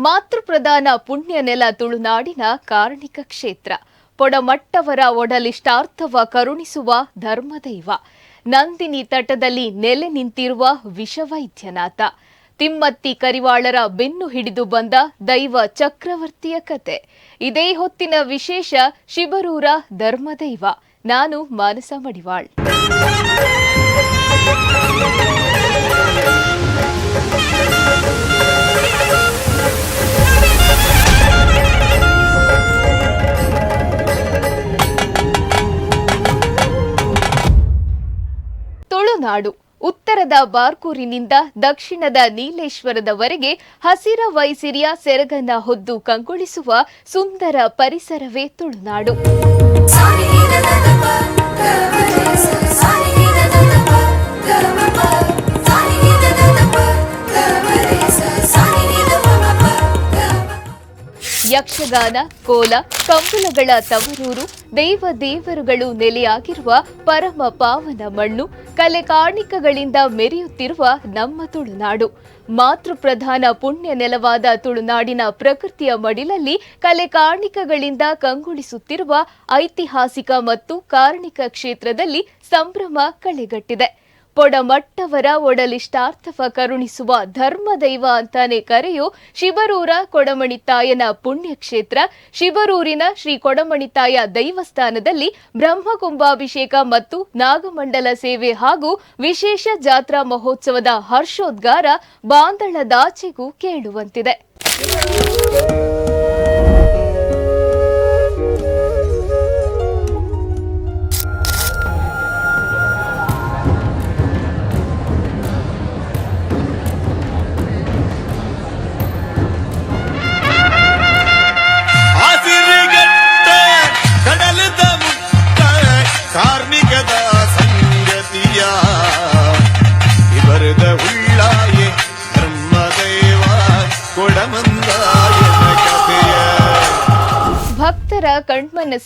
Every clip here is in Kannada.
ಮಾತೃಪ್ರಧಾನ ಪುಣ್ಯ ನೆಲ ತುಳುನಾಡಿನ ಕಾರ್ಣಿಕ ಕ್ಷೇತ್ರ. ಪೊಡಮಟ್ಟವರ ಒಡಲಿಷ್ಟಾರ್ಥವ ಕರುಣಿಸುವ ಧರ್ಮದೈವ. ನಂದಿನಿ ತಟದಲ್ಲಿ ನೆಲೆ ನಿಂತಿರುವ ವಿಷವೈದ್ಯನಾಥ. ತಿಮ್ಮತ್ತಿ ಕರಿವಾಳರ ಬೆನ್ನು ಹಿಡಿದು ಬಂದ ದೈವ ಚಕ್ರವರ್ತಿಯ ಕತೆ. ಇದೇ ಹೊತ್ತಿನ ವಿಶೇಷ ಶಿಬರೂರ ಧರ್ಮದೈವ. ನಾನು ಮಾನಸ ಮಡಿವಾಳ್. ತುಳುನಾಡು ಉತ್ತರದ ಬಾರ್ಕೂರಿನಿಂದ ದಕ್ಷಿಣದ ನೀಲೇಶ್ವರದವರೆಗೆ ಹಸಿರ ವೈಸಿರಿಯ ಸೆರಗನ್ನ ಹೊದ್ದು ಕಂಗೊಳಿಸುವ ಸುಂದರ ಪರಿಸರವೇ ತುಳುನಾಡು. ಯಕ್ಷಗಾನ, ಕೋಲ, ಕಂಬಳಗಳ ತವರೂರು, ದೇವ ದೇವರುಗಳು ನೆಲೆಯಾಗಿರುವ ಪರಮ ಪಾವನ ಮಣ್ಣು, ಕಲೆ ಕಾರ್ಣಿಕಗಳಿಂದ ಮೆರೆಯುತ್ತಿರುವ ನಮ್ಮ ತುಳುನಾಡು. ಮಾತೃಪ್ರಧಾನ ಪುಣ್ಯ ನೆಲವಾದ ತುಳುನಾಡಿನ ಪ್ರಕೃತಿಯ ಮಡಿಲಲ್ಲಿ ಕಲೆ ಕಾರ್ಣಿಕಗಳಿಂದ ಕಂಗೊಳಿಸುತ್ತಿರುವ ಐತಿಹಾಸಿಕ ಮತ್ತು ಕಾರ್ಣಿಕ ಕ್ಷೇತ್ರದಲ್ಲಿ ಸಂಭ್ರಮ ಕಳೆಗಟ್ಟಿದೆ. ಪೊಡಮಟ್ಟವರ ಒಡಲಿಷ್ಟಾರ್ಥವ ಕರುಣಿಸುವ ಧರ್ಮದೈವ ಅಂತಾನೆ ಕರೆಯೋ ಶಿವರೂರ ಕೊಡಮಣಿತಾಯನ ಪುಣ್ಯಕ್ಷೇತ್ರ, ಶಿವರೂರಿನ ಶ್ರೀ ಕೊಡಮಣಿತಾಯ ದೈವಸ್ಥಾನದಲ್ಲಿ ಬ್ರಹ್ಮಕುಂಭಾಭಿಷೇಕ ಮತ್ತು ನಾಗಮಂಡಲ ಸೇವೆ ಹಾಗೂ ವಿಶೇಷ ಜಾತ್ರಾ ಮಹೋತ್ಸವದ ಹರ್ಷೋದ್ಗಾರ ಬಾಂದಳದಾಚೆಗೂ ಕೇಳುವಂತಿದೆ.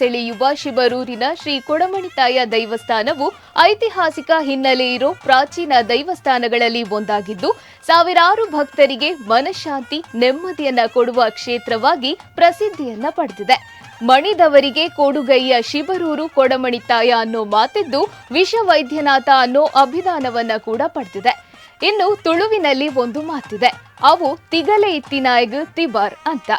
ಸೆಳೆಯುವ ಶಿಬರೂರಿನ ಶ್ರೀ ಕೊಡಮಣಿತಾಯ ದೈವಸ್ಥಾನವು ಐತಿಹಾಸಿಕ ಹಿನ್ನೆಲೆ ಇರೋ ಪ್ರಾಚೀನ ದೈವಸ್ಥಾನಗಳಲ್ಲಿ ಒಂದಾಗಿದ್ದು, ಸಾವಿರಾರು ಭಕ್ತರಿಗೆ ಮನಃಶಾಂತಿ, ನೆಮ್ಮದಿಯನ್ನ ಕೊಡುವ ಕ್ಷೇತ್ರವಾಗಿ ಪ್ರಸಿದ್ಧಿಯನ್ನ ಪಡೆದಿದೆ. ಮಣಿದವರಿಗೆ ಕೊಡುಗೈಯ ಶಿಬರೂರು ಕೊಡಮಣಿತಾಯ ಅನ್ನೋ ಮಾತಿದ್ದು ವಿಷವೈದ್ಯನಾಥ ಅನ್ನೋ ಅಭಿದಾನವನ್ನ ಕೂಡ ಪಡೆದಿದೆ. ಇನ್ನು ತುಳುವಿನಲ್ಲಿ ಒಂದು ಮಾತಿದೆ. ಅವು ತಿಗಲೆ ಇತ್ತಿನಾಯ್ಗ್ ತಿಬಾರ್ ಅಂತ.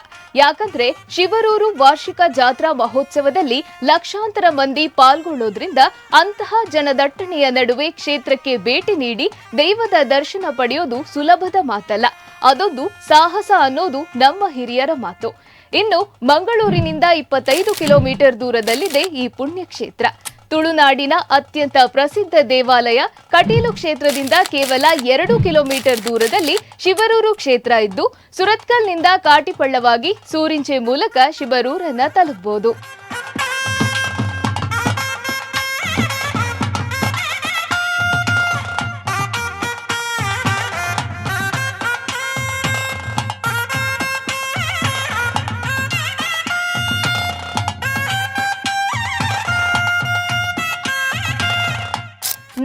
ಯಾಕಂದ್ರೆ ಶಿವರೂರು ವಾರ್ಷಿಕ ಜಾತ್ರಾ ಮಹೋತ್ಸವದಲ್ಲಿ ಲಕ್ಷಾಂತರ ಮಂದಿ ಪಾಲ್ಗೊಳ್ಳೋದ್ರಿಂದ ಅಂತಹ ಜನದಟ್ಟಣೆಯ ನಡುವೆ ಕ್ಷೇತ್ರಕ್ಕೆ ಭೇಟಿ ನೀಡಿ ದೈವದ ದರ್ಶನ ಪಡೆಯೋದು ಸುಲಭದ ಮಾತಲ್ಲ. ಅದೊಂದು ಸಾಹಸ ಅನ್ನೋದು ನಮ್ಮ ಹಿರಿಯರ ಮಾತು. ಇನ್ನು ಮಂಗಳೂರಿನಿಂದ ಇಪ್ಪತ್ತೈದು ಕಿಲೋಮೀಟರ್ ದೂರದಲ್ಲಿದೆ ಈ ಪುಣ್ಯಕ್ಷೇತ್ರ. ತುಳುನಾಡಿನ ಅತ್ಯಂತ ಪ್ರಸಿದ್ಧ ದೇವಾಲಯ ಕಟೀಲು ಕ್ಷೇತ್ರದಿಂದ ಕೇವಲ ಎರಡು ಕಿಲೋಮೀಟರ್ ದೂರದಲ್ಲಿ ಶಿವರೂರು ಕ್ಷೇತ್ರ ಇದ್ದು, ಸುರತ್ಕಲ್ನಿಂದ ಕಾಟಿಪಳ್ಳವಾಗಿ ಸೂರಿಂಚೆ ಮೂಲಕ ಶಿವರೂರನ್ನ ತಲುಪಬಹುದು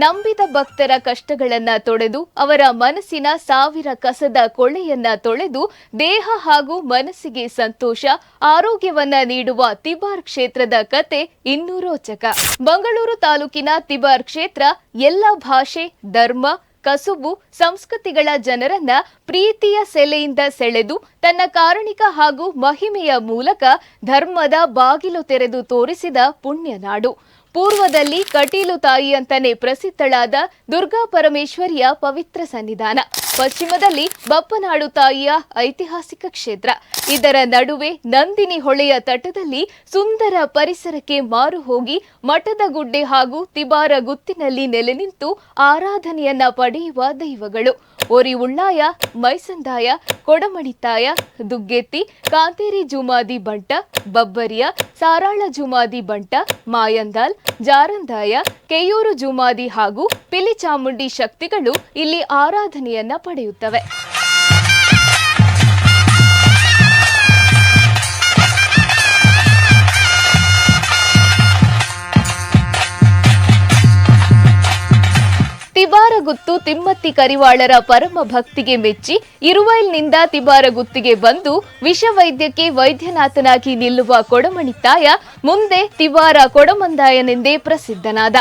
ನಂಬಿದ ಭಕ್ತರ ಕಷ್ಟಗಳನ್ನ ತೊಡೆದು ಅವರ ಮನಸ್ಸಿನ ಸಾವಿರ ಕಸದ ಕೊಳೆಯನ್ನ ತೊಳೆದು ದೇಹ ಹಾಗೂ ಮನಸ್ಸಿಗೆ ಸಂತೋಷ, ಆರೋಗ್ಯವನ್ನ ನೀಡುವ ತಿಬಾರ್ ಕ್ಷೇತ್ರದ ಕತೆ ಇನ್ನೂ ರೋಚಕ. ಮಂಗಳೂರು ತಾಲೂಕಿನ ತಿಬಾರ್ ಕ್ಷೇತ್ರ ಎಲ್ಲ ಭಾಷೆ, ಧರ್ಮ, ಕಸುಬು, ಸಂಸ್ಕೃತಿಗಳ ಜನರನ್ನ ಪ್ರೀತಿಯ ಸೆಲೆಯಿಂದ ಸೆಳೆದು ತನ್ನ ಕಾರಣಿಕ ಹಾಗೂ ಮಹಿಮೆಯ ಮೂಲಕ ಧರ್ಮದ ಬಾಗಿಲು ತೆರೆದು ತೋರಿಸಿದ ಪುಣ್ಯನಾಡು. ಪೂರ್ವದಲ್ಲಿ ಕಟೀಲು ತಾಯಿ ಅಂತಾನೆ ಪ್ರಸಿದ್ಧಳಾದ ದುರ್ಗಾ ಪರಮೇಶ್ವರಿಯ ಪವಿತ್ರ ಸನ್ನಿಧಾನ. ಪಶ್ಚಿಮದಲ್ಲಿ ಬಪ್ಪನಾಡು ತಾಯಿಯ ಐತಿಹಾಸಿಕ ಕ್ಷೇತ್ರ. ಇದರ ನಡುವೆ ನಂದಿನಿ ಹೊಳೆಯ ತಟದಲ್ಲಿ ಸುಂದರ ಪರಿಸರಕ್ಕೆ ಮಾರು ಹೋಗಿ ಮಠದ ಗುಡ್ಡೆ ಹಾಗೂ ತಿಬಾರ ಗುತ್ತಿನಲ್ಲಿ ನೆಲೆ ನಿಂತು ಆರಾಧನೆಯನ್ನ ಪಡೆಯುವ ದೈವಗಳು. ಓರಿ ಉಳ್ಳಾಯ, ಮೈಸಂದಾಯ, ಕೊಡಮಣಿತಾಯ, ದುಗ್ಗೆತ್ತಿ, ಕಾಂತೇರಿ ಜುಮಾದಿ ಬಂಟ, ಬಬ್ಬರಿಯ, ಸಾರಾಳ ಜುಮಾದಿ ಬಂಟ, ಮಾಯಂದಾಲ್, ಜಾರಂದಾಯ, ಕೆಯೂರು ಜುಮಾದಿ ಹಾಗೂ ಪಿಲಿಚಾಮುಂಡಿ ಶಕ್ತಿಗಳು ಇಲ್ಲಿ ಆರಾಧನೆಯನ್ನ ಪಡೆಯುತ್ತವೆ. ತಿಬಾರಗುತ್ತು ತಿಮ್ಮತ್ತಿ ಕರಿವಾಳರ ಪರಮ ಭಕ್ತಿಗೆ ಮೆಚ್ಚಿ ಇರುವೈಲ್ನಿಂದ ತಿಬಾರಗುತ್ತಿಗೆ ಬಂದು ವಿಷವೈದ್ಯಕ್ಕೆ ವೈದ್ಯನಾಥನಾಗಿ ನಿಲ್ಲುವ ಕೊಡಮಣಿತಾಯ ಮುಂದೆ ತಿವಾರ ಕೊಡಮಂದಾಯನೆಂದೇ ಪ್ರಸಿದ್ಧನಾದ.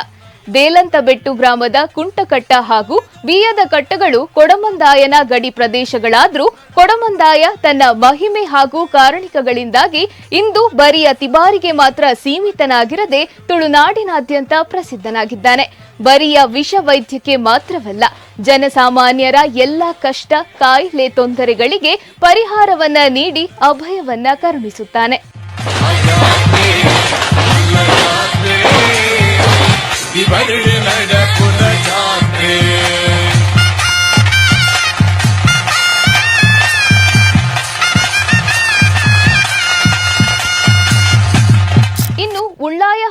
ದೇಲಂತಬೆಟ್ಟು ಗ್ರಾಮದ ಕುಂಟಕಟ್ಟ ಹಾಗೂ ಬಿಯದ ಕಟ್ಟಗಳು ಕೊಡಮಂದಾಯನ ಗಡಿ ಪ್ರದೇಶಗಳಾದರೂ ಕೊಡಮಂದಾಯ ತನ್ನ ಮಹಿಮೆ ಹಾಗೂ ಕಾರಣಿಕಗಳಿಂದಾಗಿ ಇಂದು ಬರಿಯ ತಿಬಾರಿಗೆ ಮಾತ್ರ ಸೀಮಿತನಾಗಿರದೆ ತುಳುನಾಡಿನಾದ್ಯಂತ ಪ್ರಸಿದ್ಧನಾಗಿದ್ದಾನೆ. ಬರಿಯ ವಿಷ ವೈದ್ಯಕ್ಕೆ ಮಾತ್ರವಲ್ಲ, ಜನಸಾಮಾನ್ಯರ ಎಲ್ಲ ಕಷ್ಟ, ಕಾಯಿಲೆ, ತೊಂದರೆಗಳಿಗೆ ಪರಿಹಾರವನ್ನ ನೀಡಿ ಅಭಯವನ್ನ ಕರುಣಿಸುತ್ತಾನೆ. 你白的，人来的。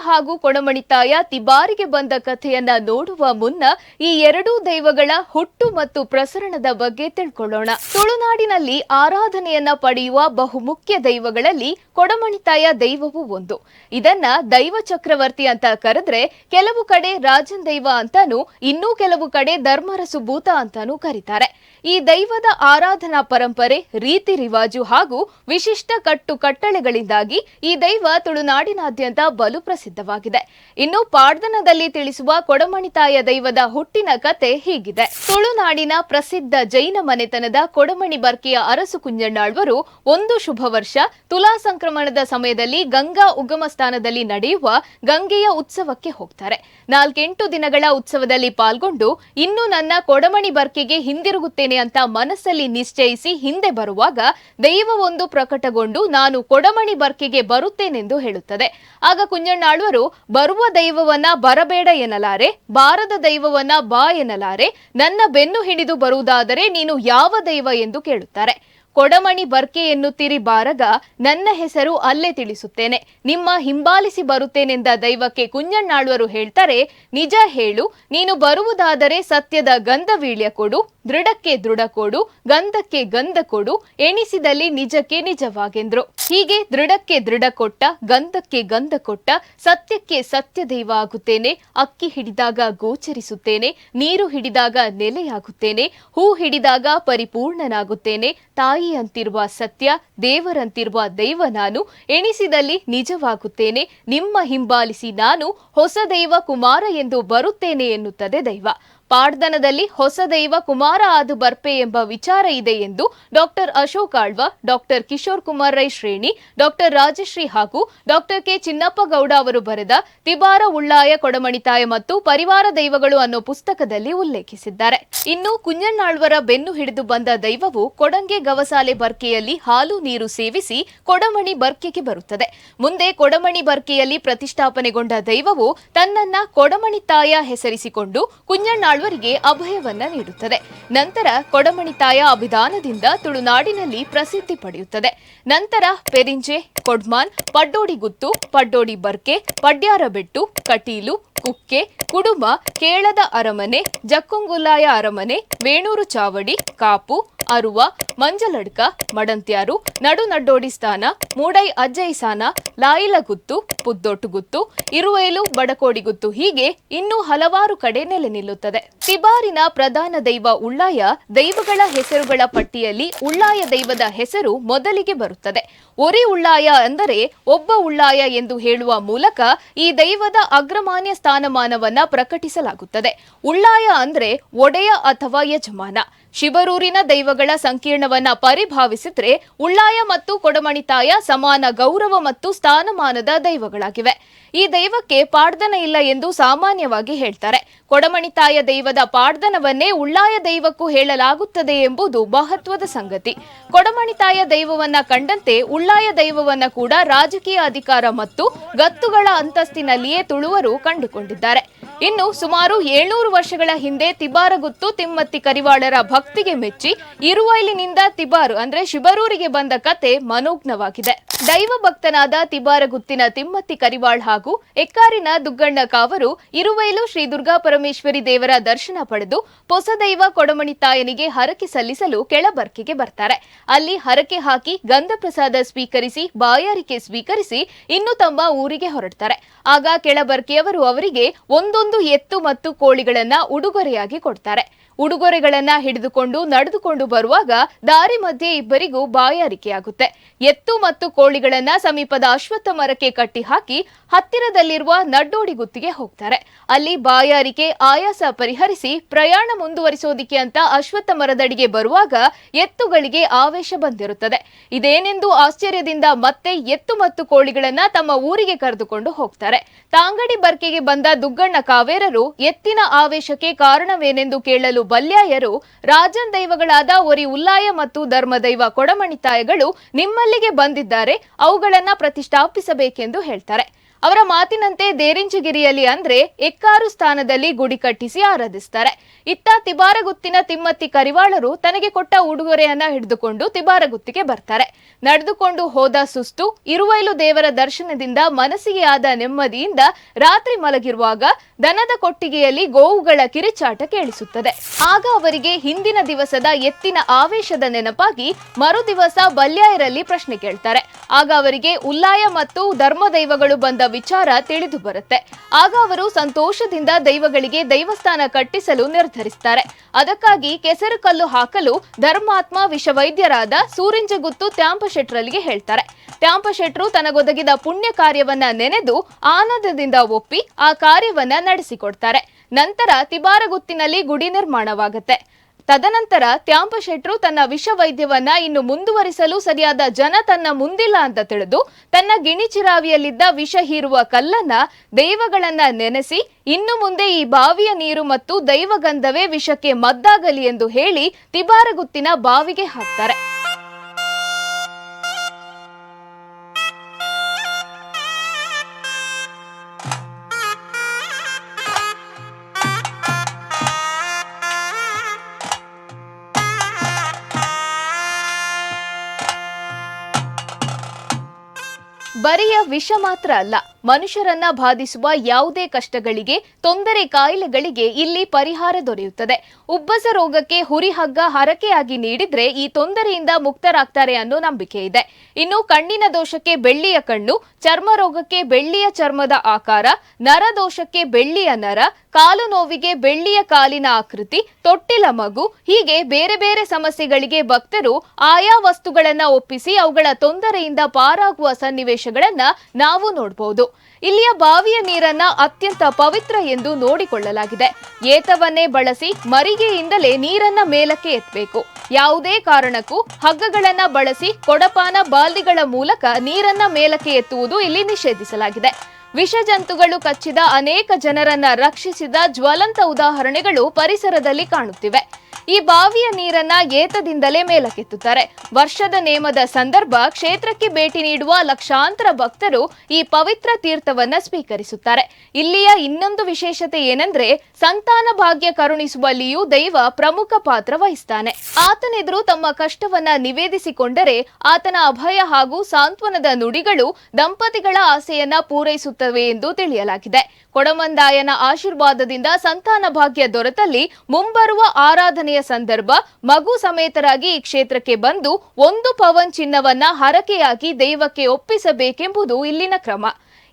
ಹಾಗೂ ಕೊಣಮಣಿತಾಯ ತಿಬಾರಿಗೆ ಬಂದ ಕಥೆಯನ್ನ ನೋಡುವ ಮುನ್ನ ಈ ಎರಡೂ ದೈವಗಳ ಹುಟ್ಟು ಮತ್ತು ಪ್ರಸರಣದ ಬಗ್ಗೆ ತಿಳ್ಕೊಳ್ಳೋಣ. ತುಳುನಾಡಿನಲ್ಲಿ ಆರಾಧನೆಯನ್ನ ಪಡೆಯುವ ಬಹುಮುಖ್ಯ ದೈವಗಳಲ್ಲಿ ಕೊಡಮಣಿತಾಯ ದೈವವೂ ಒಂದು. ಇದನ್ನ ದೈವ ಚಕ್ರವರ್ತಿ ಅಂತ ಕರೆದ್ರೆ ಕೆಲವು ಕಡೆ ರಾಜನ್ ದೈವ ಅಂತಾನೂ ಇನ್ನೂ ಕೆಲವು ಕಡೆ ಧರ್ಮರಸು ಭೂತ ಅಂತಾನೂ ಕರೀತಾರೆ. ಈ ದೈವದ ಆರಾಧನಾ ಪರಂಪರೆ, ರೀತಿ ರಿವಾಜು ಹಾಗೂ ವಿಶಿಷ್ಟ ಕಟ್ಟು ಕಟ್ಟಳೆಗಳಿಂದಾಗಿ ಈ ದೈವ ತುಳುನಾಡಿನಾದ್ಯಂತ ಬಲು ಪ್ರಸಿದ್ಧವಾಗಿದೆ ಇನ್ನು ಪಾಡ್ದನದಲ್ಲಿ ತಿಳಿಸುವ ಕೊಡಮಣಿತಾಯ ದೈವದ ಹುಟ್ಟಿನ ಕತೆ ಹೀಗಿದೆ. ತುಳುನಾಡಿನ ಪ್ರಸಿದ್ಧ ಜೈನ ಮನೆತನದ ಕೊಡಮಣಿ ಬರ್ಕೆಯ ಅರಸು ಕುಂಜಣ್ಣಾಳ್ವರು ಒಂದು ಶುಭ ವರ್ಷ. ತುಲಾ ಸಂಕ್ರಮಣದ ಸಮಯದಲ್ಲಿ ಗಂಗಾ ಉಗಮ ಸ್ಥಾನದಲ್ಲಿ ನಡೆಯುವ ಗಂಗೆಯ ಉತ್ಸವಕ್ಕೆ ಹೋಗ್ತಾರೆ. ನಾಲ್ಕೆಂಟು ದಿನಗಳ ಉತ್ಸವದಲ್ಲಿ ಪಾಲ್ಗೊಂಡು ಇನ್ನು ನನ್ನ ಕೊಡಮಣಿ ಬರ್ಕೆಗೆ ಹಿಂದಿರುಗುತ್ತೇನೆ ಅಂತ ಮನಸ್ಸಲ್ಲಿ ನಿಶ್ಚಯಿಸಿ ಹಿಂದೆ ಬರುವಾಗ ದೈವವೊಂದು ಪ್ರಕಟಗೊಂಡು ನಾನು ಕೊಡಮಣಿ ಬರ್ಕೆಗೆ ಬರುತ್ತೇನೆಂದು ಹೇಳುತ್ತದೆ. ಆಗ ಕುಂಜಣ್ಣಾಳ್ವರು ಬರುವ ದೈವವನ್ನ ಬರಬೇಡ ಎನ್ನಲಾರೆ, ಬಾರದ ದೈವವನ್ನ ಬಾ ಎನ್ನಲಾರೆ, ನನ್ನ ಬೆನ್ನು ಹಿಡಿದು ಬರುವುದಾದರೆ ನೀನು ಯಾವ ದೈವ ಎಂದು ಕೇಳುತ್ತಾರೆ. ಕೊಡಮಣಿ ಬರ್ಕೆ ಎನ್ನುತ್ತೀರಿ ಬಾರಗ, ನನ್ನ ಹೆಸರು ಅಲ್ಲೇ ತಿಳಿಸುತ್ತೇನೆ. ನಿಮ್ಮ ಹಿಂಬಾಲಿಸಿ ಬರುತ್ತೇನೆಂದ ದೈವಕ್ಕೆ ಕುಂಜಣ್ಣಾಳ್ವರು ಹೇಳ್ತಾರೆ, ನಿಜ ಹೇಳು, ನೀನು ಬರುವುದಾದರೆ ಸತ್ಯದ ಗಂಧವೀಳ್ಯ ಕೊಡು, ದೃಢಕ್ಕೆ ದೃಢ ಕೊಡು, ಗಂಧಕ್ಕೆ ಗಂಧ ಕೊಡು, ಎಣಿಸಿದಲ್ಲಿ ನಿಜಕ್ಕೆ ನಿಜವಾಗೆಂದ್ರು. ಹೀಗೆ ದೃಢಕ್ಕೆ ದೃಢ ಕೊಟ್ಟ, ಗಂಧಕ್ಕೆ ಗಂಧ ಕೊಟ್ಟ, ಸತ್ಯಕ್ಕೆ ಸತ್ಯ ದೈವ ಆಗುತ್ತೇನೆ, ಅಕ್ಕಿ ಹಿಡಿದಾಗ ಗೋಚರಿಸುತ್ತೇನೆ, ನೀರು ಹಿಡಿದಾಗ ನೆಲೆಯಾಗುತ್ತೇನೆ, ಹೂ ಹಿಡಿದಾಗ ಪರಿಪೂರ್ಣನಾಗುತ್ತೇನೆ, ತಾಯಿ ಅಂತಿರುವ ಸತ್ಯ, ದೇವರಂತಿರುವ ದೈವ ನಾನು ಎಣಿಸಿದಲ್ಲಿ ನಿಜವಾಗುತ್ತೇನೆ. ನಿಮ್ಮ ಹಿಂಬಾಲಿಸಿ ನಾನು ಹೊಸ ದೈವ ಕುಮಾರ ಎಂದು ಬರುತ್ತೇನೆ ಎನ್ನುತ್ತದೆ ದೈವ. ಪಾಡ್ದನದಲ್ಲಿ ಹೊಸ ದೈವ ಕುಮಾರ ಆದು ಬರ್ಪೆ ಎಂಬ ವಿಚಾರ ಇದೆ ಎಂದು doctor Ashok Alva, doctor Kishore Kumar Rai Shreni, doctor Rajashree ಹಾಗೂ ಡಾಕ್ಟರ್ ಕೆ ಚಿನ್ನಪ್ಪ ಗೌಡ ಅವರು ಬರೆದ ತಿಬಾರ ಉಳ್ಳಾಯ ಕೊಡಮಣಿತಾಯ ಮತ್ತು ಪರಿವಾರ ದೈವಗಳು ಅನ್ನೋ ಪುಸ್ತಕದಲ್ಲಿ ಉಲ್ಲೇಖಿಸಿದ್ದಾರೆ. ಇನ್ನು ಕುಂಜಣ್ಣಾಳ್ವರ ಬೆನ್ನು ಹಿಡಿದು ಬಂದ ದೈವವು ಕೊಡಂಗೆ ಗವಸಾಲೆ ಬರ್ಕೆಯಲ್ಲಿ ಹಾಲು ನೀರು ಸೇವಿಸಿ ಕೊಡಮಣಿ ಬರ್ಕೆಗೆ ಬರುತ್ತದೆ. ಮುಂದೆ ಕೊಡಮಣಿ ಬರ್ಕೆಯಲ್ಲಿ ಪ್ರತಿಷ್ಠಾಪನೆಗೊಂಡ ದೈವವು ತನ್ನನ್ನ ಕೊಡಮಣಿ ತಾಯ ಹೆಸರಿಸಿಕೊಂಡು ಕುಂಜಣ್ಣಾಳ್ವರಿಗೆ ಅಭಯವನ್ನ ನೀಡುತ್ತದೆ. ನಂತರ ಕೊಡಮಣಿತಾಯ ಅಭಿದಾನದಿಂದ ತುಳುನಾಡಿನಲ್ಲಿ ಪ್ರಸಿದ್ಧಿ ಪಡೆಯುತ್ತದೆ. ನಂತರ ಪೆರಿಂಜೆ, ಕೊಡ್ಮಾನ್ ಪಡ್ಡೋಡಿಗುತ್ತು ಪಡ್ಡೋಡಿ ಬರ್ಕೆ, ಪಡ್ಯಾರಬೆಟ್ಟು, ಕಟೀಲು ಕುಕ್ಕೆ, ಕುಡುಮ, ಕೇಳದ ಅರಮನೆ, ಜಕ್ಕುಂಗುಲಾಯ ಅರಮನೆ, ವೇಣೂರು ಚಾವಡಿ, ಕಾಪು, ಅರುವ, ಮಂಜಲಡ್ಕ, ಮಡಂತ್ಯಾರು ನಡು ನಡ್ಡೋಡಿ ಸ್ಥಾನ, ಮೂಡೈ ಅಜ್ಜೈಸಾನ ಲಾಯಿಲಗುತ್ತು, ಪುದ್ದೊಟ್ಟುಗುತ್ತು, ಇರುವೇಲು, ಬಡಕೋಡಿಗುತ್ತು ಹೀಗೆ ಇನ್ನೂ ಹಲವಾರು ಕಡೆ ನೆಲೆ ನಿಲ್ಲುತ್ತದೆ. ತಿಬಾರಿನ ಪ್ರಧಾನ ದೈವ ಉಳ್ಳಾಯ ದೈವಗಳ ಹೆಸರುಗಳ ಪಟ್ಟಿಯಲ್ಲಿ ಉಳ್ಳಾಯ ದೈವದ ಹೆಸರು ಮೊದಲಿಗೆ ಬರುತ್ತದೆ. ಒರಿ ಉಳ್ಳಾಯ ಅಂದರೆ ಒಬ್ಬ ಉಳ್ಳಾಯ ಎಂದು ಹೇಳುವ ಮೂಲಕ ಈ ದೈವದ ಅಗ್ರಮಾನ್ಯ ಸ್ಥಾನಮಾನವನ್ನ ಪ್ರಕಟಿಸಲಾಗುತ್ತದೆ. ಉಳ್ಳಾಯ ಅಂದ್ರೆ ಒಡೆಯ ಅಥವಾ ಯಜಮಾನ. ಶಿವರೂರಿನ ದೈವಗಳ ಸಂಕೀರ್ಣವನ್ನ ಪರಿಭಾವಿಸಿದ್ರೆ ಉಳ್ಳಾಯ ಮತ್ತು ಕೊಡಮಣಿತಾಯ ಸಮಾನ ಗೌರವ ಮತ್ತು ಸ್ಥಾನಮಾನದ ದೈವಗಳಾಗಿವೆ. ಈ ದೈವಕ್ಕೆ ಪಾಡ್ದನ ಇಲ್ಲ ಎಂದು ಸಾಮಾನ್ಯವಾಗಿ ಹೇಳ್ತಾರೆ. ಕೊಡಮಣಿತಾಯ ದೈವದ ಪಾಡ್ದನವನ್ನೇ ಉಳ್ಳಾಯ ದೈವಕ್ಕೂ ಹೇಳಲಾಗುತ್ತದೆ ಎಂಬುದು ಮಹತ್ವದ ಸಂಗತಿ. ಕೊಡಮಣಿತಾಯ ದೈವವನ್ನ ಕಂಡಂತೆ ಉಳ್ಳಾಯ ದೈವವನ್ನ ಕೂಡ ರಾಜಕೀಯ ಅಧಿಕಾರ ಮತ್ತು ಗತ್ತುಗಳ ಅಂತಸ್ತಿನಲ್ಲಿಯೇ ತುಳುವರು ಕಂಡುಕೊಂಡಿದ್ದಾರೆ. ಇನ್ನು ಸುಮಾರು ಏಳ್ನೂರು ವರ್ಷಗಳ ಹಿಂದೆ ತಿಬಾರಗುತ್ತು ತಿಮ್ಮತ್ತಿ ಕರಿವಾಳರ ಭಕ್ತಿಗೆ ಮೆಚ್ಚಿ ಇರುವೈಲಿನಿಂದ ತಿಬಾರು ಅಂದ್ರೆ ಶಿಬರೂರಿಗೆ ಬಂದ ಕತೆ ಮನೋಜ್ಞವಾಗಿದೆ. ದೈವ ಭಕ್ತನಾದ ತಿಬಾರಗುತ್ತಿನ ತಿಮ್ಮತ್ತಿ ಕರಿವಾಳ್ ಹಾಗೂ ಎಕ್ಕಾರಿನ ದುಗ್ಗಣ್ಣ ಕಾವರು ಇರುವೈಲು ಶ್ರೀ ದುರ್ಗಾ ಪರಮೇಶ್ವರಿ ದೇವರ ದರ್ಶನ ಪಡೆದು ಹೊಸದೈವ ಕೊಡಮಣಿ ತಾಯನಿಗೆ ಹರಕೆ ಸಲ್ಲಿಸಲು ಕೆಳಬರ್ಕೆಗೆ ಬರ್ತಾರೆ. ಅಲ್ಲಿ ಹರಕೆ ಹಾಕಿ ಗಂಧ ಪ್ರಸಾದ ಸ್ವೀಕರಿಸಿ, ಬಾಯಾರಿಕೆ ಸ್ವೀಕರಿಸಿ ಇನ್ನು ತಮ್ಮ ಊರಿಗೆ ಹೊರಡ್ತಾರೆ. ಆಗ ಕೆಳಬರ್ಕಿಯವರು ಅವರಿಗೆ ಒಂದೊಂದು ಎತ್ತು ಮತ್ತು ಕೋಳಿಗಳನ್ನ ಉಡುಗೊರೆಯಾಗಿ ಕೊಡ್ತಾರೆ. ಉಡುಗೊರೆಗಳನ್ನ ಹಿಡಿದುಕೊಂಡು ನಡೆದುಕೊಂಡು ಬರುವಾಗ ದಾರಿ ಮಧ್ಯೆ ಇಬ್ಬರಿಗೂ ಬಾಯಾರಿಕೆಯಾಗುತ್ತೆ. ಎತ್ತು ಮತ್ತು ಕೋಳಿಗಳನ್ನ ಸಮೀಪದ ಅಶ್ವತ್ಥ ಮರಕ್ಕೆ ಕಟ್ಟಿಹಾಕಿ ಹತ್ತಿರದಲ್ಲಿರುವ ನಡ್ಡೋಡಿ ಗುತ್ತಿಗೆ ಹೋಗ್ತಾರೆ. ಅಲ್ಲಿ ಬಾಯಾರಿಕೆ, ಆಯಾಸ ಪರಿಹರಿಸಿ ಪ್ರಯಾಣ ಮುಂದುವರಿಸೋದಿಕ್ಕೆ ಅಂತ ಅಶ್ವತ್ಥ ಮರದಡಿಗೆ ಬರುವಾಗ ಎತ್ತುಗಳಿಗೆ ಆವೇಶ ಬಂದಿರುತ್ತದೆ. ಇದೇನೆಂದು ಆಶ್ಚರ್ಯದಿಂದ ಮತ್ತೆ ಎತ್ತು ಮತ್ತು ಕೋಳಿಗಳನ್ನ ತಮ್ಮ ಊರಿಗೆ ಕರೆದುಕೊಂಡು ಹೋಗ್ತಾರೆ. ತಾಂಗಡಿ ಬರ್ಕೆಗೆ ಬಂದ ದುಗ್ಗಣ್ಣ ಕಾವೇರರು ಎತ್ತಿನ ಆವೇಶಕ್ಕೆ ಕಾರಣವೇನೆಂದು ಕೇಳಲು ಬಲ್ಯಾಯರು ರಾಜನ್ ದೈವಗಳಾದ ಒರಿ ಉಲ್ಲಾಯ ಮತ್ತು ಧರ್ಮದೈವ ಕೊಡಮಣಿತಾಯಗಳು ನಿಮ್ಮಲ್ಲಿಗೆ ಬಂದಿದ್ದಾರೆ ಅವುಗಳನ್ನ ಪ್ರತಿಷ್ಠಾಪಿಸಬೇಕೆಂದು ಹೇಳ್ತಾರೆ. ಅವರ ಮಾತಿನಂತೆ ದೇರಿಂಚಗಿರಿಯಲ್ಲಿ ಅಂದ್ರೆ ಎಕ್ಕಾರು ಸ್ಥಾನದಲ್ಲಿ ಗುಡಿ ಕಟ್ಟಿಸಿ ಆರಾಧಿಸ್ತಾರೆ. ಇತ್ತ ತಿಬಾರಗುತ್ತಿನ ತಿಮ್ಮತ್ತಿ ಕರಿವಾಳರು ತನಗೆ ಕೊಟ್ಟ ಉಡುಗೊರೆಯನ್ನ ಹಿಡಿದುಕೊಂಡು ತಿಬಾರಗುತ್ತಿಗೆ ಬರ್ತಾರೆ. ನಡೆದುಕೊಂಡು ಹೋದ ಸುಸ್ತು, ಇರುವೈಲು ದೇವರ ದರ್ಶನದಿಂದ ಮನಸ್ಸಿಗೆ ಆದ ನೆಮ್ಮದಿಯಿಂದ ರಾತ್ರಿ ಮಲಗಿರುವಾಗ ದನದ ಕೊಟ್ಟಿಗೆಯಲ್ಲಿ ಗೋವುಗಳ ಕಿರಿಚಾಟ ಕೇಳಿಸುತ್ತದೆ. ಆಗ ಅವರಿಗೆ ಹಿಂದಿನ ದಿವಸದ ಎತ್ತಿನ ಆವೇಶದ ನೆನಪಾಗಿ ಮರುದಿವಸ ಬಲ್ಯಾಯರಲ್ಲಿ ಪ್ರಶ್ನೆ ಕೇಳ್ತಾರೆ. ಆಗ ಅವರಿಗೆ ಉಲ್ಲಾಯ ಮತ್ತು ಧರ್ಮದೈವಗಳು ಬಂದ ವಿಚಾರ ತಿಳಿದು ಬರುತ್ತೆ. ಆಗ ಅವರು ಸಂತೋಷದಿಂದ ದೈವಗಳಿಗೆ ದೈವಸ್ಥಾನ ಕಟ್ಟಿಸಲು ನಿರ್ಧರಿಸ್ತಾರೆ. ಅದಕ್ಕಾಗಿ ಕೆಸರು ಕಲ್ಲು ಹಾಕಲು ಧರ್ಮಾತ್ಮ ವಿಷವೈದ್ಯರಾದ ಸೂರಿಂಜಗುತ್ತು ತ್ಯಾಂಪ ಶೆಟ್ರಲ್ಲಿಗೆ ಹೇಳ್ತಾರೆ. ತ್ಯಾಂಪ ಶೆಟ್ರು ತನಗೊದಗಿದ ಪುಣ್ಯ ಕಾರ್ಯವನ್ನ ನೆನೆದು ಆನಂದದಿಂದ ಒಪ್ಪಿ ಆ ಕಾರ್ಯವನ್ನ ನಡೆಸಿಕೊಡ್ತಾರೆ. ನಂತರ ತಿಬಾರಗುತ್ತಿನಲ್ಲಿ ಗುಡಿ ನಿರ್ಮಾಣವಾಗುತ್ತೆ. ತದನಂತರ ತ್ಯಾಂಪ ಶೆಟ್ರು ತನ್ನ ವಿಷವೈದ್ಯವನ್ನ ಇನ್ನು ಮುಂದುವರಿಸಲು ಸರಿಯಾದ ಜನ ತನ್ನ ಮುಂದಿಲ್ಲ ಅಂತ ತಿಳಿದು ತನ್ನ ಗಿಣಿಚಿರಾವಿಯಲ್ಲಿದ್ದ ವಿಷ ಹೀರುವ ಕಲ್ಲನ್ನ ದೈವಗಳನ್ನ ನೆನೆಸಿ ಇನ್ನು ಮುಂದೆ ಈ ಬಾವಿಯ ನೀರು ಮತ್ತು ದೈವಗಂಧವೇ ವಿಷಕ್ಕೆ ಮದ್ದಾಗಲಿ ಎಂದು ಹೇಳಿ ತಿಬಾರಗುತ್ತಿನ ಬಾವಿಗೆ ಹಾಕ್ತಾರೆ. ವಿಷ ಮಾತ್ರ ಅಲ್ಲ. ಮನುಷ್ಯರನ್ನ ಬಾಧಿಸುವ ಯಾವುದೇ ಕಷ್ಟಗಳಿಗೆ, ತೊಂದರೆ ಕಾಯಿಲೆಗಳಿಗೆ ಇಲ್ಲಿ ಪರಿಹಾರ ದೊರೆಯುತ್ತದೆ. ಉಬ್ಬಸ ರೋಗಕ್ಕೆ ಹುರಿಹಗ್ಗ ಹರಕೆಯಾಗಿ ನೀಡಿದ್ರೆ ಈ ತೊಂದರೆಯಿಂದ ಮುಕ್ತರಾಗ್ತಾರೆ ಅನ್ನೋ ನಂಬಿಕೆ ಇದೆ. ಇನ್ನು ಕಣ್ಣಿನ ದೋಷಕ್ಕೆ ಬೆಳ್ಳಿಯ ಕಣ್ಣು, ಚರ್ಮ ರೋಗಕ್ಕೆ ಬೆಳ್ಳಿಯ ಚರ್ಮದ ಆಕಾರ, ನರ ದೋಷಕ್ಕೆ ಬೆಳ್ಳಿಯ ನರ, ಕಾಲು ನೋವಿಗೆ ಬೆಳ್ಳಿಯ ಕಾಲಿನ ಆಕೃತಿ, ತೊಟ್ಟಿಲ ಮಗು, ಹೀಗೆ ಬೇರೆ ಬೇರೆ ಸಮಸ್ಯೆಗಳಿಗೆ ಭಕ್ತರು ಆಯಾ ವಸ್ತುಗಳನ್ನ ಒಪ್ಪಿಸಿ ಅವುಗಳ ತೊಂದರೆಯಿಂದ ಪಾರಾಗುವ ಸನ್ನಿವೇಶಗಳನ್ನ ನಾವು ನೋಡಬಹುದು ಇಲ್ಲಿಯ ಬಾವಿಯ ನೀರನ್ನ ಅತ್ಯಂತ ಪವಿತ್ರ ಎಂದು ನೋಡಿಕೊಳ್ಳಲಾಗಿದೆ. ಏತವನ್ನೇ ಬಳಸಿ ಮರಿಗೆಯಿಂದಲೇ ನೀರನ್ನ ಮೇಲಕ್ಕೆ ಎತ್ತಬೇಕು ಯಾವುದೇ ಕಾರಣಕ್ಕೂ ಹಗ್ಗಗಳನ್ನ ಬಳಸಿ ಕೊಡಪಾನ ಬಾಲ್ದಿಗಳ ಮೂಲಕ ನೀರನ್ನ ಮೇಲಕ್ಕೆ ಎತ್ತುವುದು ಇಲ್ಲಿ ನಿಷೇಧಿಸಲಾಗಿದೆ. ವಿಷ ಜಂತುಗಳು ಕಚ್ಚಿದ ಅನೇಕ ಜನರನ್ನ ರಕ್ಷಿಸಿದ ಜ್ವಲಂತ ಉದಾಹರಣೆಗಳು ಪರಿಸರದಲ್ಲಿ ಕಾಣುತ್ತಿವೆ. ಈ ಬಾವಿಯ ನೀರನ್ನ ಏತದಿಂದಲೇ ಮೇಲಕ್ಕೆತ್ತುತ್ತಾರೆ. ವರ್ಷದ ನೇಮದ ಸಂದರ್ಭ ಕ್ಷೇತ್ರಕ್ಕೆ ಭೇಟಿ ನೀಡುವ ಲಕ್ಷಾಂತರ ಭಕ್ತರು ಈ ಪವಿತ್ರ ತೀರ್ಥವನ್ನ ಸ್ವೀಕರಿಸುತ್ತಾರೆ. ಇಲ್ಲಿಯ ಇನ್ನೊಂದು ವಿಶೇಷತೆ ಏನಂದ್ರೆ ಸಂತಾನ ಭಾಗ್ಯ ಕರುಣಿಸುವಲ್ಲಿಯೂ ದೈವ ಪ್ರಮುಖ ಪಾತ್ರ ವಹಿಸ್ತಾನೆ. ಆತನೆದುರು ತಮ್ಮ ಕಷ್ಟವನ್ನ ನಿವೇದಿಸಿಕೊಂಡರೆ ಆತನ ಅಭಯ ಹಾಗೂ ಸಾಂತ್ವನದ ನುಡಿಗಳು ದಂಪತಿಗಳ ಆಸೆಯನ್ನ ಪೂರೈಸುತ್ತವೆ ಎಂದು ತಿಳಿಯಲಾಗಿದೆ. ಕೊಡಮಂದಾಯನ ಆಶೀರ್ವಾದದಿಂದ ಸಂತಾನ ಭಾಗ್ಯ ದೊರೆತಲ್ಲಿ ಮುಂಬರುವ ಆರಾಧನೆಯ ಸಂದರ್ಭ ಮಗು ಸಮೇತರಾಗಿ ಈ ಕ್ಷೇತ್ರಕ್ಕೆ ಬಂದು ಒಂದು ಪವನ್ ಚಿನ್ನವನ್ನ ಹರಕೆಯಾಗಿ ದೈವಕ್ಕೆ ಒಪ್ಪಿಸಬೇಕೆಂಬುದು ಇಲ್ಲಿನ ಕ್ರಮ.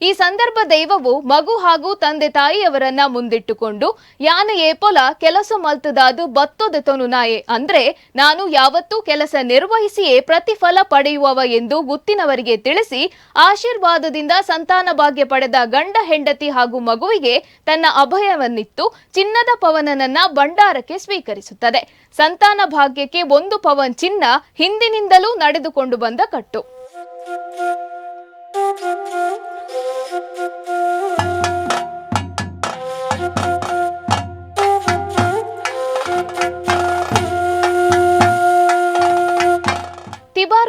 ಈ ಸಂದರ್ಭ ದೈವವು ಮಗು ಹಾಗೂ ತಂದೆ ತಾಯಿಯವರನ್ನ ಮುಂದಿಟ್ಟುಕೊಂಡು, ಯಾನ ಏಪೊಲ ಕೆಲಸ ಮಲ್ತದಾದು ಬತ್ತೊದೆತೊನು ನಾಯೆ. ಅಂದ್ರೆ ನಾನು ಯಾವತ್ತೂ ಕೆಲಸ ನಿರ್ವಹಿಸಿಯೇ ಪ್ರತಿಫಲ ಪಡೆಯುವವ ಎಂದು ಗುತ್ತಿನವರಿಗೆ ತಿಳಿಸಿ, ಆಶೀರ್ವಾದದಿಂದ ಸಂತಾನ ಭಾಗ್ಯ ಪಡೆದ ಗಂಡ ಹೆಂಡತಿ ಹಾಗೂ ಮಗುವಿಗೆ ತನ್ನ ಅಭಯವನ್ನಿತ್ತು ಚಿನ್ನದ ಪವನನನ್ನ ಭಂಡಾರಕ್ಕೆ ಸ್ವೀಕರಿಸುತ್ತದೆ. ಸಂತಾನ ಭಾಗ್ಯಕ್ಕೆ ಒಂದು ಪವನ್ ಚಿನ್ನ ಹಿಂದಿನಿಂದಲೂ ನಡೆದುಕೊಂಡು ಬಂದ ಕಟ್ಟು.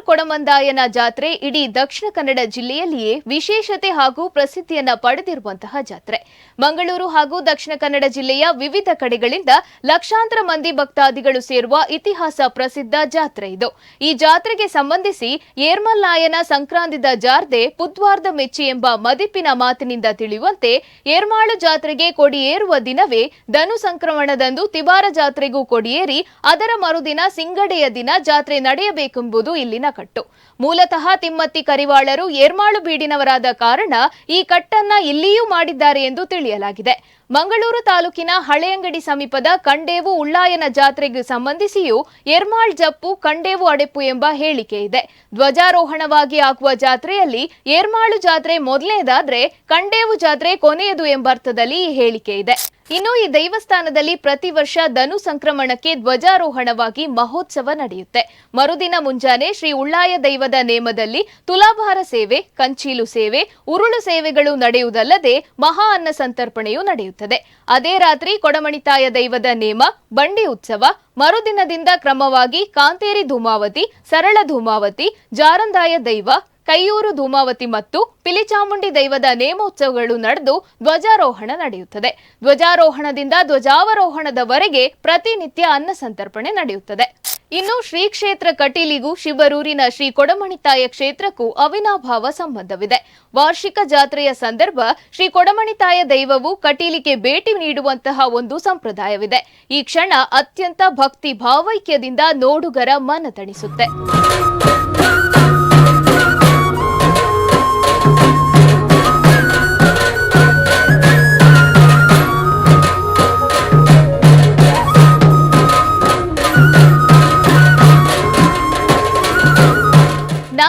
ಕೊಡಮಂದಾಯನ ಜಾತ್ರೆ ಇಡೀ ದಕ್ಷಿಣ ಕನ್ನಡ ಜಿಲ್ಲೆಯಲ್ಲಿಯೇ ವಿಶೇಷತೆ ಹಾಗೂ ಪ್ರಸಿದ್ಧಿಯನ್ನ ಪಡೆದಿರುವಂತಹ ಜಾತ್ರೆ. ಮಂಗಳೂರು ಹಾಗೂ ದಕ್ಷಿಣ ಕನ್ನಡ ಜಿಲ್ಲೆಯ ವಿವಿಧ ಕಡೆಗಳಿಂದ ಲಕ್ಷಾಂತರ ಮಂದಿ ಭಕ್ತಾದಿಗಳು ಸೇರುವ ಇತಿಹಾಸ ಪ್ರಸಿದ್ಧ ಜಾತ್ರೆ ಇದು. ಈ ಜಾತ್ರೆಗೆ ಸಂಬಂಧಿಸಿ ಏರ್ಮಲ್ನಾಯನ ಸಂಕ್ರಾಂತಿದ ಜಾರ್ದೆ ಪುದ್ವಾರ್ದ ಮೆಚ್ಚಿ ಎಂಬ ಮದಿಪಿನ ಮಾತಿನಿಂದ ತಿಳಿಯುವಂತೆ ಏರ್ಮಾಳು ಜಾತ್ರೆಗೆ ಕೊಡಿಯೇರುವ ದಿನವೇ ಧನು ಸಂಕ್ರಮಣದಂದು ತಿವಾರ ಜಾತ್ರೆಗೂ ಕೊಡಿಯೇರಿ ಅದರ ಮರುದಿನ ಸಿಂಗಡೆಯ ದಿನ ಜಾತ್ರೆ ನಡೆಯಬೇಕೆಂಬುದು ಇಲ್ಲಿನ ಕಟ್ಟು. ಮೂಲತಃ ತಿಮ್ಮತ್ತಿ ಕರಿವಾಳರು ಏರ್ಮಾಳು ಬೀಡಿನವರಾದ ಕಾರಣ ಈ ಕಟ್ಟನ್ನ ಇಲ್ಲಿಯೂ ಮಾಡಿದ್ದಾರೆ ಎಂದು ತಿಳಿಯಲಾಗಿದೆ. ಮಂಗಳೂರು ತಾಲೂಕಿನ ಹಳೆಯಂಗಡಿ ಸಮೀಪದ ಕಂಡೇವು ಉಳ್ಳಾಯನ ಜಾತ್ರೆಗೆ ಸಂಬಂಧಿಸಿಯೂ ಎರ್ಮಾಳ್ ಜಪ್ಪು, ಕಂಡೇವು ಅಡೆಪು ಎಂಬ ಹೇಳಿಕೆ ಇದೆ. ಧ್ವಜಾರೋಹಣವಾಗಿ ಆಗುವ ಜಾತ್ರೆಯಲ್ಲಿ ಏರ್ಮಾಳು ಜಾತ್ರೆ ಮೊದಲನೇದಾದ್ರೆ ಕಂಡೇವು ಜಾತ್ರೆ ಕೊನೆಯದು ಎಂಬರ್ಥದಲ್ಲಿ ಈ ಹೇಳಿಕೆ ಇದೆ. ಇನ್ನು ಈ ದೈವಸ್ಥಾನದಲ್ಲಿ ಪ್ರತಿ ವರ್ಷ ಧನು ಸಂಕ್ರಮಣಕ್ಕೆ ಧ್ವಜಾರೋಹಣವಾಗಿ ಮಹೋತ್ಸವ ನಡೆಯುತ್ತೆ. ಮರುದಿನ ಮುಂಜಾನೆ ಶ್ರೀ ಉಳ್ಳಾಯ ದೈವದ ನೇಮದಲ್ಲಿ ತುಲಾಭಾರ ಸೇವೆ, ಕಂಚೀಲು ಸೇವೆ, ಉರುಳು ಸೇವೆಗಳು ನಡೆಯುವುದಲ್ಲದೆ ಮಹಾ ಅನ್ನ ಸಂತರ್ಪಣೆಯೂ ನಡೆಯುತ್ತದೆ. ಅದೇ ರಾತ್ರಿ ಕೊಡಮಣಿತಾಯ ದೈವದ ನೇಮ, ಬಂಡಿ ಉತ್ಸವ, ಮರುದಿನದಿಂದ ಕ್ರಮವಾಗಿ ಕಾಂತೇರಿ ಧೂಮಾವತಿ, ಸರಳ ಧೂಮಾವತಿ, ಜಾರಂದಾಯ ದೈವ ಕೈಯೂರು ಧೂಮಾವತಿ ಮತ್ತು ಪಿಲಿಚಾಮುಂಡಿ ದೈವದ ನೇಮೋತ್ಸವಗಳು ನಡೆದು ಧ್ವಜಾರೋಹಣ ನಡೆಯುತ್ತದೆ. ಧ್ವಜಾರೋಹಣದಿಂದ ಧ್ವಜಾವರೋಹಣದವರೆಗೆ ಪ್ರತಿನಿತ್ಯ ಅನ್ನ ಸಂತರ್ಪಣೆ ನಡೆಯುತ್ತದೆ. ಇನ್ನು ಶ್ರೀ ಕ್ಷೇತ್ರ ಕಟೀಲಿಗೂ ಶಿವರೂರಿನ ಶ್ರೀ ಕೊಡಮಣಿತಾಯ ಕ್ಷೇತ್ರಕ್ಕೂ ಅವಿನಾಭಾವ ಸಂಬಂಧವಿದೆ. ವಾರ್ಷಿಕ ಜಾತ್ರೆಯ ಸಂದರ್ಭ ಶ್ರೀ ಕೊಡಮಣಿತಾಯ ದೈವವು ಕಟೀಲಿಗೆ ಭೇಟಿ ನೀಡುವಂತಹ ಒಂದು ಸಂಪ್ರದಾಯವಿದೆ. ಈ ಕ್ಷಣ ಅತ್ಯಂತ ಭಕ್ತಿ ಭಾವೈಕ್ಯದಿಂದ ನೋಡುಗರ ಮನ ತಣಿಸುತ್ತೆ.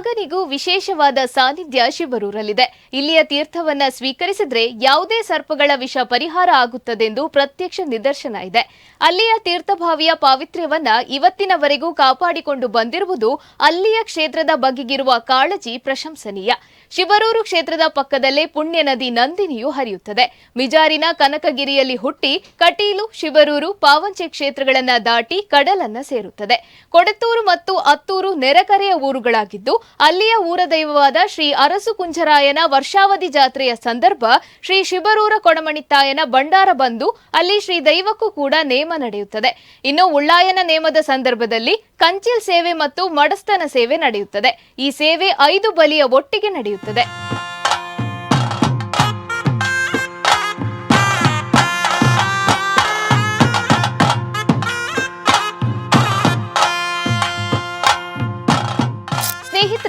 ನಾಗನಿಗೂ ವಿಶೇಷವಾದ ಸಾನ್ನಿಧ್ಯ ಶಿವರೂರಲ್ಲಿದೆ. ಇಲ್ಲಿಯ ತೀರ್ಥವನ್ನ ಸ್ವೀಕರಿಸಿದ್ರೆ ಯಾವುದೇ ಸರ್ಪಗಳ ವಿಷ ಪರಿಹಾರ ಆಗುತ್ತದೆಂದು ಪ್ರತ್ಯಕ್ಷ ನಿದರ್ಶನ ಇದೆ. ಅಲ್ಲಿಯ ತೀರ್ಥಭಾವಿಯ ಪಾವಿತ್ರ್ಯವನ್ನ ಇವತ್ತಿನವರೆಗೂ ಕಾಪಾಡಿಕೊಂಡು ಬಂದಿರುವುದು ಅಲ್ಲಿಯ ಕ್ಷೇತ್ರದ ಬಗೆಗಿರುವ ಕಾಳಜಿ ಪ್ರಶಂಸನೀಯ. ಶಿವರೂರು ಕ್ಷೇತ್ರದ ಪಕ್ಕದಲ್ಲೇ ಪುಣ್ಯ ನದಿ ನಂದಿನಿಯು ಹರಿಯುತ್ತದೆ. ಮಿಜಾರಿನ ಕನಕಗಿರಿಯಲ್ಲಿ ಹುಟ್ಟಿ ಕಟೀಲು, ಶಿವರೂರು, ಪಾವಂಚೆ ಕ್ಷೇತ್ರಗಳನ್ನ ದಾಟಿ ಕಡಲನ್ನ ಸೇರುತ್ತದೆ. ಕೊಡತ್ತೂರು ಮತ್ತು ಅತ್ತೂರು ನೆರೆಕರೆಯ ಊರುಗಳಾಗಿದ್ದು ಅಲ್ಲಿಯ ಊರ ದೈವವಾದ ಶ್ರೀ ಅರಸು ಕುಂಜರಾಯನ ವರ್ಷಾವಧಿ ಜಾತ್ರೆಯ ಸಂದರ್ಭ ಶ್ರೀ ಶಿಬರೂರ ಕೊಡಮಣಿತಾಯನ ಭಂಡಾರ ಬಂದು ಅಲ್ಲಿ ಶ್ರೀ ದೈವಕ್ಕೂ ಕೂಡ ನೇಮ ನಡೆಯುತ್ತದೆ. ಇನ್ನು ಉಳ್ಳಾಯನ ನೇಮದ ಸಂದರ್ಭದಲ್ಲಿ ಕಂಚಿಲ್ ಸೇವೆ ಮತ್ತು ಮಡಸ್ತನ ಸೇವೆ ನಡೆಯುತ್ತದೆ. ಈ ಸೇವೆ ಐದು ಬಲಿಯ ಒಟ್ಟಿಗೆ ನಡೆಯುತ್ತದೆ.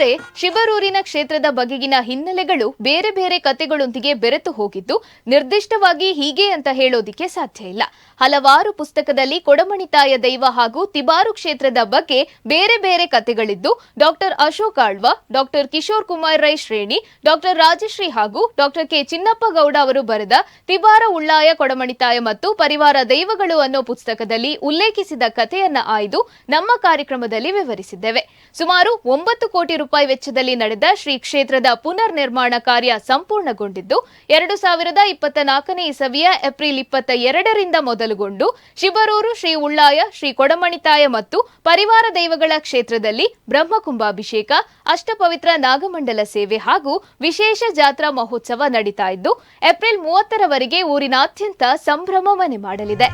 ಸ್ನೇಹಿತರೆ ಶಿವರೂರಿನ ಕ್ಷೇತ್ರದ ಬಗೆಗಿನ ಹಿನ್ನೆಲೆಗಳು ಬೇರೆ ಬೇರೆ ಕತೆಗಳೊಂದಿಗೆ ಬೆರೆತು ಹೋಗಿದ್ದು, ನಿರ್ದಿಷ್ಟವಾಗಿ ಹೀಗೆ ಅಂತ ಹೇಳೋದಿಕ್ಕೆ ಸಾಧ್ಯ ಇಲ್ಲ. ಹಲವಾರು ಪುಸ್ತಕದಲ್ಲಿ ಕೊಡಮಣಿತಾಯ ದೈವ ಹಾಗೂ ತಿಬಾರು ಕ್ಷೇತ್ರದ ಬಗ್ಗೆ ಬೇರೆ ಬೇರೆ ಕತೆಗಳಿದ್ದು, doctor Ashok Alva, doctor Kishore Kumar Rai Shreni, doctor Rajashree ಹಾಗೂ ಡಾಕ್ಟರ್ ಕೆ ಚಿನ್ನಪ್ಪ ಗೌಡ ಅವರು ಬರೆದ ತಿಬಾರ ಉಳ್ಳಾಯ ಕೊಡಮಣಿತಾಯ ಮತ್ತು ಪರಿವಾರ ದೈವಗಳು ಅನ್ನೋ ಪುಸ್ತಕದಲ್ಲಿ ಉಲ್ಲೇಖಿಸಿದ ಕಥೆಯನ್ನ ಆಯ್ದು ನಮ್ಮ ಕಾರ್ಯಕ್ರಮದಲ್ಲಿ ವಿವರಿಸಿದ್ದೇವೆ. ಸುಮಾರು ಒಂಬತ್ತು ಕೋಟಿ ರೂಪಾಯಿ ವೆಚ್ಚದಲ್ಲಿ ನಡೆದ ಶ್ರೀ ಕ್ಷೇತ್ರದ ಪುನರ್ ನಿರ್ಮಾಣ ಕಾರ್ಯ ಸಂಪೂರ್ಣಗೊಂಡಿದ್ದು, ಎರಡು ಸಾವಿರದ ಇಪ್ಪತ್ತ ನಾಲ್ಕನೇ ಇಸವಿಯ ಏಪ್ರಿಲ್ ಇಪ್ಪತ್ತ ಎರಡರಿಂದ ಮೊದಲುಗೊಂಡು, ಶಿವರೂರು, ಶ್ರೀ ಉಳ್ಳಾಯ, ಶ್ರೀ ಕೊಡಮಣಿತಾಯ ಮತ್ತು ಪರಿವಾರ ದೈವಗಳ ಕ್ಷೇತ್ರದಲ್ಲಿ ಬ್ರಹ್ಮಕುಂಭಾಭಿಷೇಕ ಅಷ್ಟಪವಿತ್ರ ನಾಗಮಂಡಲ ಸೇವೆ ಹಾಗೂ ವಿಶೇಷ ಜಾತ್ರಾ ಮಹೋತ್ಸವ ನಡೀತಾ ಇದ್ದು, ಏಪ್ರಿಲ್ ಮೂವತ್ತರವರೆಗೆ ಊರಿನಾದ್ಯಂತ ಸಂಭ್ರಮ ಮನೆ ಮಾಡಲಿದೆ.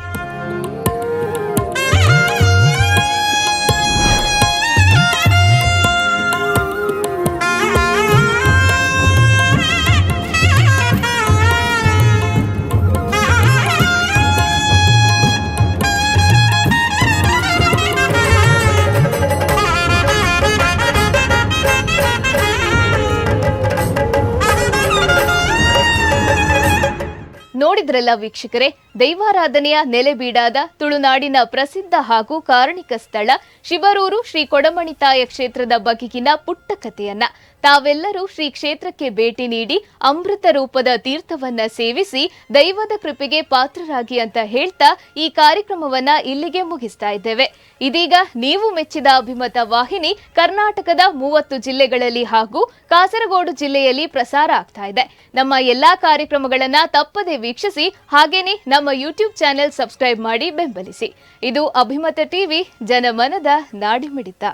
ನೋಡಿದ್ರಲ್ಲ ವೀಕ್ಷಕರೇ, ದೈವಾರಾಧನೆಯ ನೆಲೆಬೀಡಾದ ತುಳುನಾಡಿನ ಪ್ರಸಿದ್ಧ ಹಾಗೂ ಕಾರಣಿಕ ಸ್ಥಳ ಶಿವರೂರು ಶ್ರೀ ಕೊಡಮಣಿತಾಯ ಕ್ಷೇತ್ರದ ಬಗೆಗಿನ ಪುಟ್ಟ ಕಥೆಯನ್ನ ತಾವೆಲ್ಲರೂ ಶ್ರೀ ಕ್ಷೇತ್ರಕ್ಕೆ ಭೇಟಿ ನೀಡಿ ಅಮೃತ ರೂಪದ ತೀರ್ಥವನ್ನ ಸೇವಿಸಿ ದೈವದ ಕೃಪೆಗೆ ಪಾತ್ರರಾಗಿ ಅಂತ ಹೇಳ್ತಾ ಈ ಕಾರ್ಯಕ್ರಮವನ್ನ ಇಲ್ಲಿಗೆ ಮುಗಿಸ್ತಾ ಇದ್ದೇವೆ. ಇದೀಗ ನೀವು ಮೆಚ್ಚಿದ ಅಭಿಮತ ವಾಹಿನಿ ಕರ್ನಾಟಕದ ಮೂವತ್ತು ಜಿಲ್ಲೆಗಳಲ್ಲಿ ಹಾಗೂ ಕಾಸರಗೋಡು ಜಿಲ್ಲೆಯಲ್ಲಿ ಪ್ರಸಾರ ಆಗ್ತಾ ಇದೆ. ನಮ್ಮ ಎಲ್ಲಾ ಕಾರ್ಯಕ್ರಮಗಳನ್ನ ತಪ್ಪದೆ ವೀಕ್ಷಿಸಿ, ಹಾಗೇನೆ ನಮ್ಮ ಯೂಟ್ಯೂಬ್ ಚಾನೆಲ್ ಸಬ್ಸ್ಕ್ರೈಬ್ ಮಾಡಿ ಬೆಂಬಲಿಸಿ. ಇದು ಅಭಿಮತ ಟಿವಿ, ಜನಮನದ ನಾಡಿಮಿಡಿತ.